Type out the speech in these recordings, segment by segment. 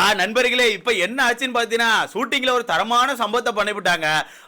ஆ நண்பர்களே இப்ப என்ன ஆச்சுன்னு பாத்தீங்கன்னா ஷூட்டிங்ல ஒரு தரமான சம்பவத்தை பண்ணிவிட்டாங்க.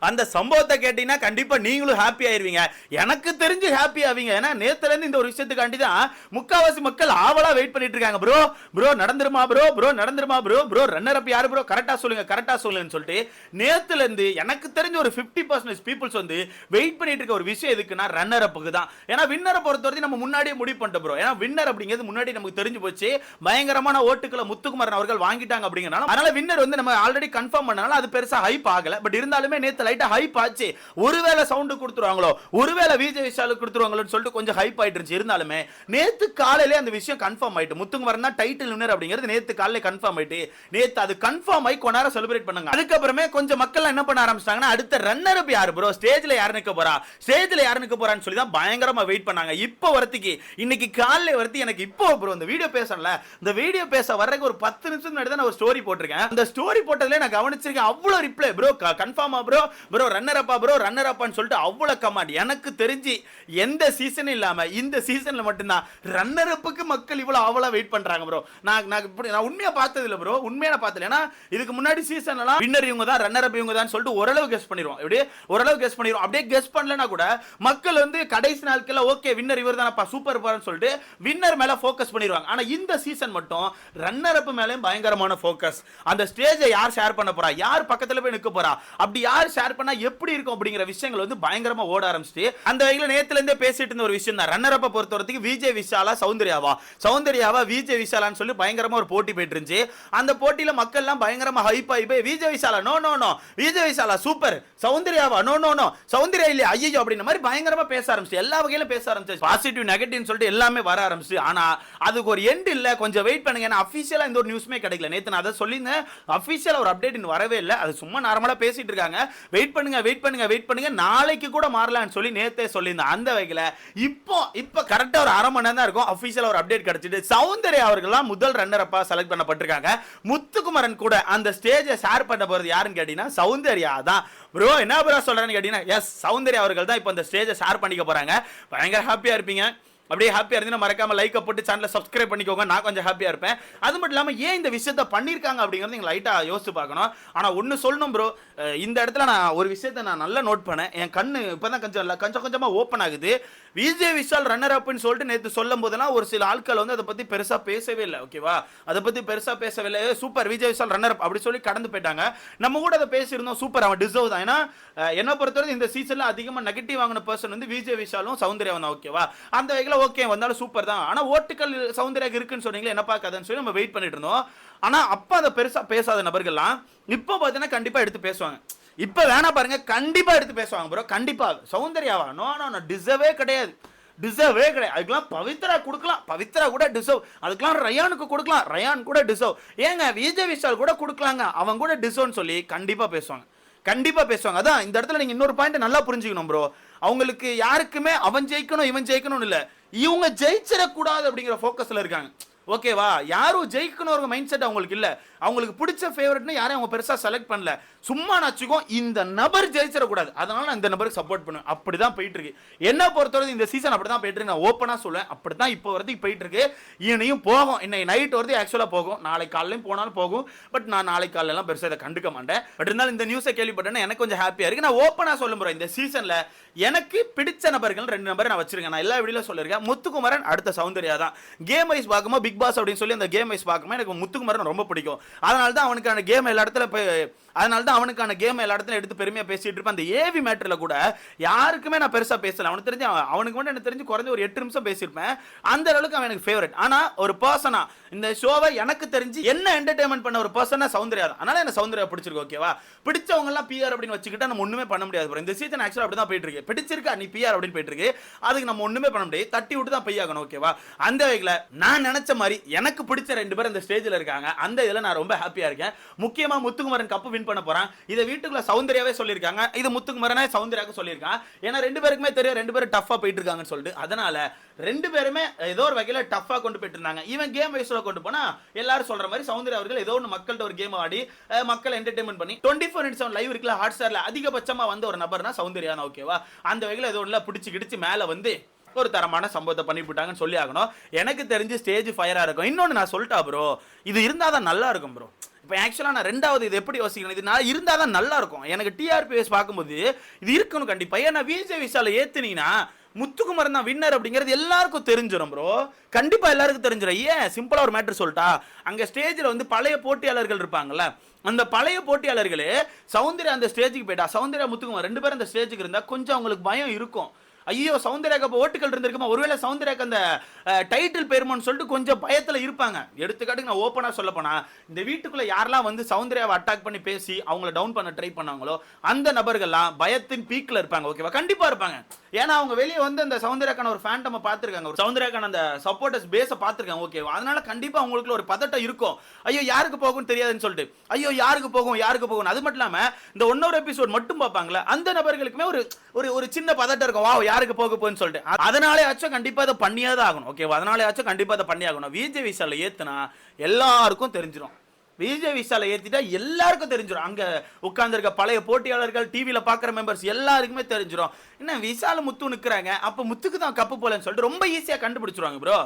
அந்த சம்பவத்தை கேட்டீங்கன்னா கண்டிப்பா நீங்களும் ஹாப்பி ஆயிருவீங்க. எனக்கு தெரிஞ்சு ஹாப்பி ஆவீங்க. ஏன்னா நேத்துல இருந்து இந்த ஒரு விஷயத்துக்காண்டி தான் முக்காவாசி மக்கள் ஆவலா வெயிட் பண்ணிட்டு இருக்காங்க. ப்ரோ ப்ரோ நடந்துருமா ப்ரோ ப்ரோ நடந்துருமா ப்ரோ ப்ரோ ரன்னர் அப் யாரு ப்ரோ கரெக்டா சொல்லுங்க கரெக்டா சொல்லுங்கன்னு சொல்லிட்டு நேத்துல இருந்து எனக்கு தெரிஞ்ச ஒரு 50% பர்சன்டேஜ் பீப்புள்ஸ் வந்து வெயிட் பண்ணிட்டு இருக்க ஒரு விஷயம் எதுக்குன்னா ரன்னர் அப்புக்கு தான். ஏன்னா வின்னரை பொறுத்த வரைக்கும் நம்ம முன்னாடியே முடிவு பண்ணிட்டோம் ப்ரோ ஏன்னா வின்னர் அப்படிங்கிறது முன்னாடி நமக்கு தெரிஞ்சு போச்சு. பயங்கரமான ஓட்டுக்களை முத்துக்குமரன் அவர்கள் வாங்கிட்டாங்க அப்படிங்கறனால அதனால வின்னர் வந்து நம்ம ஆல்ரெடி கன்ஃபார்ம் பண்ணனால அது பெருசா ஹைப் ஆகல. பட் இருந்தாலுமே நேத்து லைட்டா ஹைப் ஆச்சு. ஒருவேளை சவுண்ட் கொடுத்துருவாங்களோ ஒருவேளை விஜய் விஷாலுக்கு கொடுத்துருவாங்களோன்னு சொல்லிட்டு கொஞ்சம் ஹைப் ஆயிட்டு இருந்துச்சு. இருந்தாலுமே நேத்து காலையிலே அந்த விஷயம் கன்ஃபார்ம் ஆயிட்டு முத்துக்குமரன் தான் டைட்டில் வின்னர் அப்படிங்கிறது நேத்து காலையில கன்ஃபார்ம் ஆயிட்டு நேத்து அது கன்ஃபார்ம் ஆகி கொண்டாட செலிப்ரேட் பண்ணாங்க. அதுக்கப்புறமே கொஞ்சம் மக்கள் என்ன பண்ண ஆரம்பிச்சிட்டாங்கன்னா அடுத்த ரன்னர் அப் யாரு ப்ரோ ஸ்டேஜ்ல யார் நிக்க போறா? ஸ்டேஜ்ல யார் நிக்க போறான்னு சொல்லி தான் பயங்கரமா வெயிட் பண்ணாங்க. இப்போ வரத்துக்கு இன்னைக்கு காலையில வரத்து எனக்கு இப்போ ப்ரோ இந்த வீடியோ பேசல இந்த வீடியோ பேச வர்றதுக்கு ஒரு பத்து நிமிஷம் தான் நான் ஒரு ஸ்டோரி போட்டிருக்கேன். அந்த ஸ்டோரி போட்டதுல நான் கவனிச்சிருக்கேன் அவ்வளவு ரிப்ளை ப்ரோ கன்ஃபார்மா ப்ரோ ப்ரோ ரன்னர் அப்பா ப்ரோ ரன்னர் அப்பான்னு சொல்லிட்டு அவ்வளவு கமாண்ட் எனக்கு தெரிஞ்சு எந்த சீசனும் இல்லாம இந்த சீசன்ல மட்டும்தான் ரன்னர் அப்புக்கு மக்கள் இவ்வளவு அவ்வளவு வெயிட் பண்றாங்க ப்ரோ நான் நான் இப்படி நான் உண்மையா பார்த்ததில்ல ப்ரோ உண்மையான பார்த்தது ஏன்னா இதுக்கு முன்னாடி சீசன் எல்லாம் வின்னர் இவங்க தான் ரன்னர் அப் இவங்க தான் சொல்லிட்டு ஓரளவு கெஸ் பண்ணிடுவோம் இப்படி ஓரளவு கெஸ் பண்ணிடுவோம் அப்படியே கெஸ் பண்ணலனா கூட மக்கள் வந்து கடைசி நாட்கள்ல ஓகே வின்னர் இவர் தானப்பா சூப்பர் பாருன்னு சொல்லிட்டு வின்னர் மேல ஃபோக்கஸ் பண்ணிடுவாங்க ஆனா இந்த சீசன் மட்டும் ரன்னர் அப் மேலயும் பயங்கரமான ஃபோக்கஸ் அந்த ஸ்டேஜை யார் ஷேர் பண்ண போறா? யார் பக்கத்துல போய் நிற்க போறா? அப்படி யார் ஷேர் பண்ணா எப்படி இருக்கும் அப்படிங்கிற விஷயங்கள் வந்து பயங்கரமா ஓட ஆரம்பிச்சிட்டு அந்த வகையில் நேத்துல இருந்தே பேசிட்டு இருந்த ஒரு விஷயம் தான். ரன்னர் அப்ப பொறுத்த வரைக்கும் விஜய் விஷாலா சௌந்தர்யாவா? சௌந்தர்யாவா விஜய் விஷாலான்னு சொல்லி பயங்கரமா ஒரு போட்டி போயிட்டு இருந்துச்சு. அந்த போட்டியில மக்கள் எல்லாம் பயங்கரமா ஹைப் ஆகி போய் விஜய் விஷாலா நோ நோ நோ விஜய் விஷாலா சூப்பர் சௌந்தர்யாவா நோ நோ நோ சௌந்தர்யா இல்லையா? ஐயோ அப்படின்ற மாதிரி பயங்கரமா பேச ஆரம்பிச்சு எல்லா வகையிலும் பேச ஆரம்பிச்சு. பாசிட்டிவ் நெகட்டிவ் சொல்லிட்டு எல்லாமே வர ஆரம்பிச்சு ஆனா அதுக்கு ஒரு எண்ட் இல்ல. கொஞ்சம் வெயிட் பண்ணுங்க. ஏன்னா அபிஷியலா இந்த ஒரு நியூஸ்மே கிடைக்கல. நேத்து நான் அதை சொல்லியிருந்தேன். அபிஷியலா ஒரு அப்டேட் இன்னும் வரவே இல்லை. அது சும்மா நார்மலா பேசிட்டு இருக்காங்க. வெயிட் பண்ணுங்க வெயிட் பண்ணுங்க வெயிட் பண்ணுங்க. நாளைக்கு கூட மாறலாம்னு சொல்லி நேத்தே சொல்லியிருந்தேன். அந்த வகையில் இப்போ இப்போ கரெக்டா ஒரு அரை மணி நேரம் தான் இருக்கும். அஃபீஷியல் ஒரு அப்டேட் கிடைச்சிட்டு சௌந்தர்யா அவர்கள்லாம் முதல் ரன்னர் அப்பா செலக்ட் பண்ணப்பட்டிருக்காங்க. முத்துக்குமரன் கூட அந்த ஸ்டேஜை ஷேர் பண்ண போறது யாருன்னு கேட்டீங்கன்னா சௌந்தர்யா தான். ப்ரோ என்ன ப்ரோ சொல்றேன்னு கேட்டீங்கன்னா எஸ் சௌந்தர்யா அவர்கள் தான் இப்போ அந்த ஸ்டேஜை ஷேர் பண்ணிக்க போறாங்க. பயங்கர ஹாப்பியா இருப்பீங்க. அப்படியே ஹாப்பியாக இருந்தீங்கன்னா மறக்காம லைக்கை போட்டு சேனலை சப்ஸ்கிரைப் பண்ணிக்கோங்க. நான் கொஞ்சம் ஹாப்பியாக இருப்பேன். அது மட்டும் இல்லாமல் ஏன் இந்த விஷயத்த பண்ணியிருக்காங்க அப்படிங்கிறது நீங்கள் லைட்டாக யோசிச்சு பார்க்கணும். ஆனால் ஒன்னு சொல்லணும் ப்ரோ இந்த இடத்துல நான் ஒரு விஷயத்த நான் நல்லா நோட் பண்ணேன். என் கண்ணு இப்பதான் கொஞ்சம் இல்லை கொஞ்சம் கொஞ்சமாக ஓப்பன் ஆகுது. விஜய் விஷால் ரன்னர் அப்னு சொல்லிட்டு நேற்று சொல்லும் போதெல்லாம் ஒரு சில ஆட்கள் வந்து அதை பற்றி பெருசாக பேசவே இல்லை ஓகேவா அதை பற்றி பெருசாக பேசவே இல்லை. Super Vijay Vishal runner up அப்படி சொல்லி கடந்து போயிட்டாங்க. நம்ம கூட அதை பேசியிருந்தோம். சூப்பர் அவன் டிசர்வ் தான். ஏன்னா என்னை பொறுத்தவரை இந்த சீசனில் அதிகமாக நெகட்டிவ் வாங்கின பர்சன் வந்து விஜய் விஷாலும் சௌந்தர்யாவும் தான் ஓகேவா அந்த வகையில் ஓகே வந்தாலும் சூப்பர் தான். ஆனால் ஓட்டுக்கள் சௌந்தர்யா இருக்குன்னு சொன்னீங்களே என்ன பார்க்காதுன்னு சொல்லி நம்ம வெயிட் பண்ணிட்டு இருந்தோம். ஆனால் அப்போ அதை பெருசாக பேசாத நபர்கள்லாம் இப்போ பார்த்தீங்கன்னா கண்டிப்பாக எடுத்து பேசுவாங்க. இப்போ வேணா பாருங்க கண்டிப்பாக எடுத்து பேசுவாங்க ப்ரோ கண்டிப்பாக சௌந்தர்யாவா நோ நோ நோ டிசர்வே கிடையாது. டிசர்வே கிடையாது. அதுக்கெல்லாம் பவித்ரா கொடுக்கலாம். பவித்ரா கூட டிசர்வ் அதுக்கெல்லாம் ரயானுக்கு கொடுக்கலாம். ரயான் கூட டிசர்வ் ஏங்க விஜய் விஷால் கூட கொடுக்கலாங்க. அவன் கூட டிசர்வ்னு சொல்லி கண்டிப்பாக பேசுவாங்க. கண்டிப்பாக பேசுவாங்க. அதான் இந்த இடத்துல நீங்க இன்னொரு பாயிண்ட் நல்லா புரிஞ்சுக்கணும் ப்ரோ அவங்களுக்கு யாருக்குமே அவன் ஜெயிக்கணும் இவன் ஜெயிக்கணும்னு இல்லை. இவங்க ஜெயிச்சிடக்கூடாது அப்படிங்கிற ஃபோக்கஸில் இருக்காங்க. ஓகேவா யாரும் ஜெயிக்கணும் ஒரு மைண்ட் செட் அவங்களுக்கு இல்லை. அவங்களுக்கு பிடிச்ச ஃபேவரட்னு யாரையும் அவங்க பெருசாக செலக்ட் பண்ணல. சும்மா நச்சுக்கோ இந்த நபர் ஜெயிச்சிடக்கூடாது. அதனால நான் இந்த நபருக்கு சப்போர்ட் பண்ணுவேன். அப்படிதான் போயிட்டு இருக்கு என்ன பொறுத்தவரை இந்த சீசன் அப்படிதான் போயிட்டு இருக்கு நான் ஓப்பனாக சொல்லுவேன். அப்படி தான் இப்போ வரைக்கும் போயிட்டு இருக்கு இனியும் போகும். இன்னைக்கு நைட் வரது ஆக்சுவலாக போகும். நாளை காலையிலும் போனாலும் போகும். பட் நான் நாளை காலையிலாம் பெருசாக இதை கண்டுக்க மாட்டேன். பட் இருந்தாலும் இந்த நியூஸை கேள்விப்பட்டேன்னா எனக்கு கொஞ்சம் ஹாப்பியாக இருக்கு. நான் ஓப்பனாக சொல்ல போறேன் இந்த சீசனில் எனக்கு பிடிச்ச நபர்கள் ரெண்டு நபரை நான் வச்சிருக்கேன். நான் எல்லா வீடியோ சொல்லியிருக்கேன். முத்துக்குமரன் அடுத்த சௌந்தர்யா தான். கேம் வைஸ் பார்க்கும்போது பிக் பிக் பாஸ் அப்படின்னு சொல்லி அந்த கேம் வைஸ் பார்க்கும்போது எனக்கு முத்துக்குமரன் ரொம்ப பிடிக்கும். அதனால தான் அவனுக்கான கேம் எல்லா இடத்துல அதனால தான் அவனுக்கான கேம் எல்லா இடத்துல எடுத்து பெருமையாக பேசிட்டு இருப்பேன். அந்த ஏவி மேட்டரில் கூட யாருக்குமே நான் பெருசாக பேசல. அவனுக்கு தெரிஞ்சு அவனுக்கு மட்டும் எனக்கு தெரிஞ்சு குறைஞ்ச ஒரு எட்டு நிமிஷம் பேசியிருப்பேன். அந்த அளவுக்கு அவன் எனக்கு ஃபேவரட் ஆனால் ஒரு பர்சனாக இந்த ஷோவை எனக்கு தெரிஞ்சு என்ன என்டர்டைன்மெண்ட் பண்ண ஒரு பர்சனாக சௌந்தர்யா தான். அதனால எனக்கு சௌந்தர்யா பிடிச்சிருக்கு ஓகேவா பிடிச்சவங்கலாம் பிஆர் அப்படின்னு வச்சுக்கிட்டா நம்ம ஒன்றுமே பண்ண முடியாது இந்த சீசன் ஆக்சுவலாக அப்படி தான் போயிட்டு இருக்கு. பிடிச்சிருக்கா நீ பிஆர் அப்படின்னு போயிட்டு இருக்கு. அதுக்கு நம்ம ஒன்றுமே பண்ண முடியாது. தட்டி விட்டு தான் பையாகணும் ஓகேவா அந்த வகையில் நான் நினைச்ச மாதிரி எனக்கு பிடிச்ச ரெண்டு பேர் இந்த ஸ்டேஜில் இருக்காங்க. அந்த இதில் நான் ரொம்ப ஹாப்பியாக இருக்கேன். முக்கியமாக முத்துக்குமரன் கப்பு வின் பண்ண போகிறான் இதை வீட்டுக்குள்ள சௌந்தர்யாவே சொல்லியிருக்காங்க. இது முத்துக்குமரனே சௌந்தர்யாவுக்கு சொல்லியிருக்கான். ஏன்னா ரெண்டு பேருக்குமே தெரியும் ரெண்டு பேரும் டஃப்பாக போயிட்டு இருக்காங்கன்னு சொல்லிட்டு. அதனால் ரெண்டு பேருமே ஏதோ ஒரு வகையில் டஃப்பாக கொண்டு போயிட்டு இருந்தாங்க. இவன் கேம் வைஸில் கொண்டு போனால் எல்லாரும் சொல்கிற மாதிரி சௌந்தர்யா அவர்கள் ஏதோ ஒன்று மக்கள்கிட்ட ஒரு கேம் ஆடி மக்கள் என்டர்டைன்மெண்ட் பண்ணி டுவெண்ட்டி ஃபோர் இன்ட்ஸ் லைவ் இருக்குல்ல ஹாட் ஸ்டாரில் அதிகபட்சமாக வந்த ஒரு நபர்னா சௌந்தர்யா ஓகேவா அந்த வகையில் ஏதோ ஒன்றில் பிடிச்சி கிடிச்சு மேலே வந்து ஒரு தரமான சம்பவத்தை பண்ணிவிட்டாங்கன்னு சொல்லி ஆகணும். எனக்கு தெரிஞ்சு ஸ்டேஜ் ஃபயராக இருக்கும். இன்னொன்று நான் சொல்லிட்டா ப்ரோ இது இருந்தாதான் நல்லா இருக்கும் ப்ரோ இப்போ ஆக்சுவலாக நான் ரெண்டாவது இது எப்படி யோசிக்கணும்? இது நான் இருந்தால் தான் நல்லா இருக்கும். எனக்கு டிஆர்பிஎஸ் பார்க்கும்போது இது இருக்கணும் கண்டிப்பாக ஏன்னா விஜய் விஷால ஏற்றுனீங்கன்னா முத்துக்குமரன் தான் வின்னர் அப்படிங்கிறது எல்லாருக்கும் தெரிஞ்சிடும் ப்ரோ கண்டிப்பாக எல்லாருக்கும் தெரிஞ்சிடும் ஏன்? சிம்பிளாக ஒரு மேட்ரு சொல்லிட்டா. அங்கே ஸ்டேஜில் வந்து பழைய போட்டியாளர்கள் இருப்பாங்கல்ல அந்த பழைய போட்டியாளர்களே சௌந்தர்யா அந்த ஸ்டேஜுக்கு போயிட்டா. சௌந்தர்யா முத்துக்குமார் ரெண்டு பேரும் அந்த ஸ்டேஜுக்கு இருந்தால் கொஞ்சம் அவங்களுக்கு பயம் இருக்கும். ஐயோ சௌந்தர்யாக்கு அப்போ ஓட்டுகள் இருந்திருக்குமா? ஒருவேளை சௌந்தர்யாக்கு அந்த டைட்டில் பெருமான்னு சொல்லிட்டு கொஞ்சம் பயத்தில் இருப்பாங்க. எடுத்துக்காட்டுக்கு நான் ஓப்பனாக சொல்ல போனால் இந்த வீட்டுக்குள்ளே யாரெல்லாம் வந்து சௌந்தர்யாவை அட்டாக் பண்ணி பேசி அவங்கள டவுன் பண்ண ட்ரை பண்ணாங்களோ அந்த நபர்கள்லாம் பயத்தின் பீக்கில் இருப்பாங்க ஓகேவா கண்டிப்பாக இருப்பாங்க. ஏன்னா அவங்க வெளியே வந்து அந்த சௌந்தர்யாக்கான ஒரு ஃபேண்டமை பார்த்துருக்காங்க. ஒரு சௌந்தர்யாக்கான அந்த சப்போர்ட்டர்ஸ் பேஸை பார்த்துருக்காங்க ஓகே அதனால கண்டிப்பா அவங்களுக்குள்ள ஒரு பதட்டம் இருக்கும். ஐயோ யாருக்கு போகும்னு தெரியாதுன்னு சொல்லிட்டு. ஐயோ யாருக்கு போகும் யாருக்கு போகும் அது மட்டும் இல்லாம இந்த ஒன்னொரு எபிசோட் மட்டும் பார்ப்பாங்களே அந்த நபர்களுக்குமே ஒரு ஒரு ஒரு சின்ன பதட்டம் இருக்கும். வா யாருக்கு போக போகுன்னு சொல்லிட்டு. அதனாலே ஆச்சும் கண்டிப்பா அதை பண்ணியே தான் ஆகணும் ஓகே அதனாலே ஆச்சும் கண்டிப்பா அதை பண்ணி ஆகணும். விஜய் விஷால ஏத்துனா எல்லாருக்கும் தெரிஞ்சிடும் விஜய் விசால ஏத்திட்டா எல்லாருக்கும் தெரிஞ்சிடும் அங்க உட்காந்துருக்க பழைய போட்டியாளர்கள் டிவியில் பாக்குற மெம்பர்ஸ் எல்லாருக்குமே தெரிஞ்சிடும் என்ன விசால முத்து நிக்கிறாங்க? அப்ப முத்துக்கு தான் கப்பு போலன்னு சொல்லிட்டு ரொம்ப ஈஸியா கண்டுபிடிச்சிருவாங்க ப்ரோ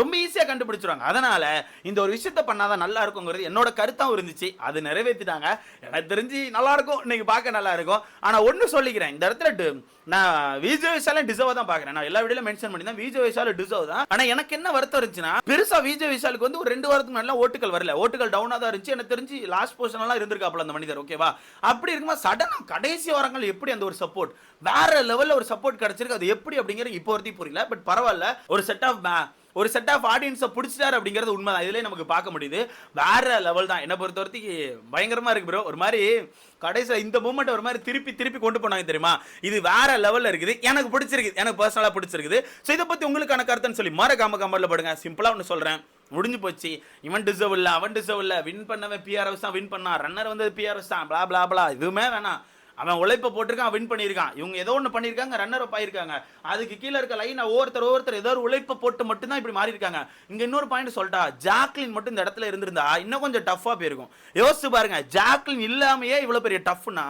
ரொம்ப ஈஸியாக கண்டுபிடிச்சிருவாங்க. அதனால இந்த ஒரு விஷயத்த பண்ணாதான் நல்லா இருக்குங்கிறது என்னோட கருத்தாகவும் இருந்துச்சு. அது நிறைவேற்றிட்டாங்க எனக்கு தெரிஞ்சு நல்லா இருக்கும். இன்னைக்கு பார்க்க நல்லா இருக்கும். ஆனால் ஒன்று சொல்லிக்கிறேன். இந்த இடத்துல நான் விஜய் விஷால டிசர்வ் தான் பாக்குறேன் நான் எல்லா வீடியோல மென்ஷன் பண்ணி தான் விஜய் விஷால டிசர்வ் தான். ஆனால் எனக்கு என்ன வருத்தம் இருந்துச்சுன்னா பெருசா விஜய் விஷாலுக்கு வந்து ஒரு ரெண்டு வாரத்துக்கு நல்லா ஓட்டுகள் வரல. ஓட்டுகள் டவுனாக தான் இருந்துச்சு. எனக்கு தெரிஞ்சு லாஸ்ட் பொசிஷன் இருந்திருக்காப்புல இருந்திருக்காப்ல அந்த மனிதர் ஓகேவா அப்படி இருக்கும்போது சடனாக கடைசி வாரங்கள் எப்படி அந்த ஒரு சப்போர்ட் வேற லெவலில் ஒரு சப்போர்ட் கிடைச்சிருக்கு. அது எப்படி அப்படிங்கிறது இப்போ வரைக்கும் புரியல. பட் பரவாயில்ல. ஒரு செட் ஆஃப் ஒரு செட் ஆஃப் ஆடியன்ஸை பிடிச்சிட்டாரு அப்படிங்கிறது உண்மை இதுலேயே நமக்கு பார்க்க முடியுது. வேற லெவல் தான். என்னை பொறுத்த வரைக்கும் பயங்கரமாக இருக்கு ப்ரோ ஒரு மாதிரி கடைசியில் இந்த மூமெண்ட் ஒரு மாதிரி திருப்பி திருப்பி கொண்டு போனாங்க தெரியுமா? இது வேற லெவலில் இருக்குது. எனக்கு பிடிச்சிருக்கு எனக்கு பர்சனலாக பிடிச்சிருக்குது. ஸோ இதை பற்றி உங்களுக்கான கருத்துன்னு சொல்லி மறக்காம கமெண்ட்ல போடுங்க. சிம்பிளாக ஒன்று சொல்கிறேன் முடிஞ்சு போச்சு. இவன் டிசர்வ் இல்லை அவன் டிசர்வ் இல்லை. வின் பண்ணவன் பிஆர்எஸ் தான் வின் பண்ணான். ரன்னர் வந்து பிஆர்எஸ் தான். பிளா பிளா பிளா எதுவுமே வேணாம். அவன் உழைப்ப போட்டிருக்கான் வின் பண்ணியிருக்கான். இவங்க ஏதோ ஒன்று பண்ணியிருக்காங்க ரன்னர் அப் ஆயிருக்காங்க. அதுக்கு கீழே இருக்க லைனை ஒவ்வொருத்தர் ஒவ்வொருத்தர் ஏதோ ஒரு உழைப்பை போட்டு மட்டும்தான் இப்படி மாறி இருக்காங்க இங்க இன்னொரு பாயிண்ட் சொல்லிட்டா ஜாக்லின் மட்டும் இந்த இடத்துல இருந்திருந்தா இன்னும் கொஞ்சம் டஃப்பாக போயிருக்கும். யோசிச்சு பாருங்க ஜாக்லின் இல்லாமையே இவ்வளவு பெரிய டஃப்னா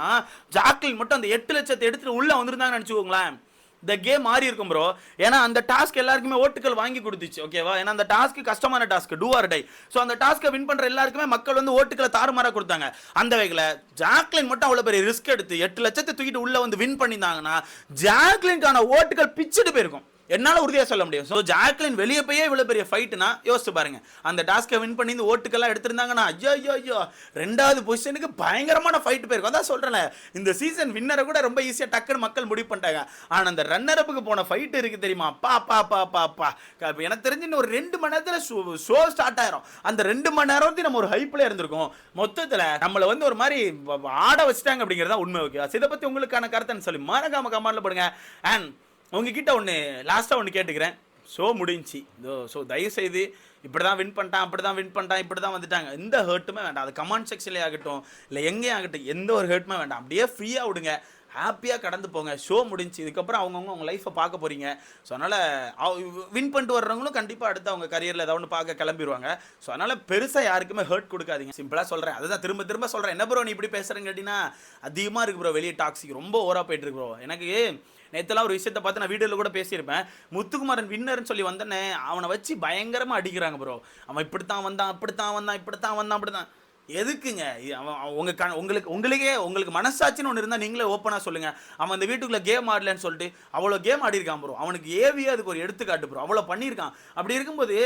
ஜாக்லின் மட்டும் அந்த எட்டு லட்சத்தை எடுத்துட்டு உள்ள வந்திருந்தாங்கன்னு நினைச்சுக்கோங்களேன். த கேம் மாறி இருக்கும் ப்ரோ ஏன்னா அந்த டாஸ்க் எல்லாருக்குமே ஓட்டுகள் வாங்கி கொடுத்துச்சு ஓகேவா ஏன்னா அந்த டாஸ்க் கஷ்டமான task do or die so அந்த டாஸ்க்கை வின் பண்ணுற எல்லாருக்குமே மக்கள் வந்து ஓட்டுகளை தாறுமாறாக கொடுத்தாங்க. அந்த வகையில் ஜாக்லின் மட்டும் அவ்வளோ பெரிய ரிஸ்க் எடுத்து எட்டு லட்சத்தை தூக்கிட்டு உள்ளே வந்து வின் பண்ணியிருந்தாங்கன்னா ஜாக்லின்கான ஓட்டுகள் பிச்சுட்டு போயிருக்கும். என்னால் உறுதியாக சொல்ல முடியும். ஸோ ஜாக்லின் வெளியே போயே இவ்வளோ பெரிய ஃபைட்னா யோசிச்சு பாருங்க. அந்த டாஸ்க்கை வின் பண்ணி இந்த ஓட்டுக்கெல்லாம் எடுத்திருந்தாங்கன்னா ஐயோ ஐயோ ஐயோ ரெண்டாவது பொசிஷனுக்கு பயங்கரமான ஃபைட் போயிருக்கும் அதான் சொல்கிறேன் இந்த சீசன் வின்னரை கூட ரொம்ப ஈஸியாக டக்குன்னு மக்கள் முடிவு பண்ணிட்டாங்க. ஆனால் அந்த ரன்னரப்புக்கு போன ஃபைட் இருக்குது தெரியுமா? பா பா பா பா பா. எனக்கு தெரிஞ்சு இன்னும் ஒரு ரெண்டு மணி நேரத்தில் ஷோ ஸ்டார்ட் ஆயிரும். அந்த ரெண்டு மணி நேரம் வந்து நம்ம ஒரு ஹைப்பில் இருந்திருக்கோம். மொத்தத்தில் நம்மளை வந்து ஒரு மாதிரி வ- ஆட வச்சுட்டாங்க அப்படிங்கறதா உண்மை ஓகே இதை பற்றி உங்களுக்கான கருத்துன்னு சொல்லி மறக்காம கமெண்ட்ல போடுங்க. அண்ட் உங்ககிட்ட ஒன்று லாஸ்ட்டாக ஒன்று கேட்டுக்கிறேன். ஷோ முடிஞ்சுச்சு. இதோ ஸோ தயவு செய்து இப்படி தான் வின் பண்ணிட்டான் அப்படி தான் வின் பண்ணிட்டான் இப்படி தான் வந்துட்டாங்க. எந்த ஹர்ட்டுமே வேண்டாம். அது கமெண்ட் செக்ஷன்லேயே ஆகட்டும் இல்லை எங்கேயும் ஆகட்டும் எந்த ஒரு ஹர்ட்டுமே வேண்டாம். அப்படியே ஃப்ரீயாக விடுங்க. ஹாப்பியாக கடந்து போங்க. ஷோ முடிஞ்சு இதுக்கப்புறம் அவங்கவுங்க அவங்க லைஃப்பை பார்க்க போகிறீங்க ஸோ அதனால் வின் பண்ணிட்டு வர்றவங்களும் கண்டிப்பாக அடுத்து அவங்க கரியரில் ஏதாவது ஒன்று பார்க்க கிளம்பிடுவாங்க ஸோ அதனால் பெருசாக யாருக்குமே ஹர்ட் கொடுக்காதீங்க. சிம்பிளாக சொல்கிறேன் அதுதான் திரும்ப திரும்ப சொல்கிறேன் என்ன ப்ரோ நீ இப்படி பேசுகிறேன்னு கேட்டிங்கன்னா அதிகமாக இருக்கு ப்ரோ வெளியே டாக்ஸிக் ரொம்ப ஓவராக போயிட்டு இருக்கு ப்ரோ எனக்கு நேற்றுலாம் ஒரு விஷயத்தை பார்த்து நான் வீடியோவில் கூட பேசியிருப்பேன். முத்துக்குமாரன் வின்னர்னு சொல்லி வந்தேன்னே அவனை வச்சு பயங்கரமாக அடிக்கிறாங்க ப்ரோ அவன் இப்படித்தான் வந்தான் அப்படித்தான் வந்தான் இப்படித்தான் வந்தான் அப்படித்தான். எதுக்குங்க? அவன் உங்க கண் உங்களுக்கு உங்களுக்கே உங்களுக்கு மனசாட்சின்னு ஒன்று இருந்தால் நீங்களே ஓப்பனாக சொல்லுங்கள் அவன் அந்த வீட்டுக்குள்ளே கேம் ஆடலன்னு சொல்லிட்டு அவ்வளோ கேம் ஆடிருக்கான் ப்ரோ அவனுக்கு ஏவியே அதுக்கு ஒரு எடுத்துக்காட்டு ப்ரோ அவ்வளோ பண்ணியிருக்கான். அப்படி இருக்கும்போது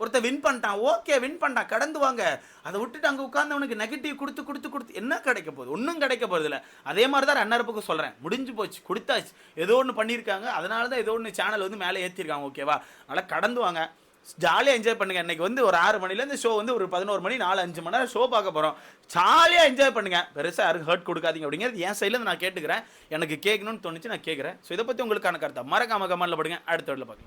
ஒருத்தன் வின் பண்ணிட்டான். ஓகே வின் பண்ணிட்டான். கடந்து வாங்க. அதை விட்டுட்டு அங்கே உட்கார்ந்தவனுக்கு நெகட்டிவ் கொடுத்து கொடுத்து கொடுத்து என்ன கிடைக்க போகுது? ஒன்றும் கிடைக்க போகிறது இல்லை. அதே மாதிரி தான் ரன்னரப்புக்கு சொல்கிறேன் முடிஞ்சு போச்சு. கொடுத்தாச்சு. ஏதோ ஒன்று பண்ணியிருக்காங்க. அதனால தான் ஏதோ ஒன்று சேனல் வந்து மேலே ஏற்றிருக்காங்க ஓகேவா அதனால் கடந்து வாங்க. ஜாலியாக என்ஜாய் பண்ணுங்க. இன்னைக்கு வந்து ஒரு ஆறு மணிலேருந்து ஷோ வந்து ஒரு பதினோரு மணி நாலு அஞ்சு மணி நேரம் ஷோ பார்க்க போகிறோம் ஜாலியாக என்ஜாய் பண்ணுங்க. பெருசாக யாருக்கும் ஹர்ட் கொடுக்காதீங்க அப்படிங்கிறது என் சைடில் நான் கேட்டுக்கிறேன். எனக்கு கேட்கணும்னு தோணுச்சு நான் கேட்குறேன். ஸோ இதை பற்றி உங்களுக்கான கருத்தை? மறக்காம கமெண்ட்ல படுங்க. அடுத்த வீட்டில் பார்க்கலாம்.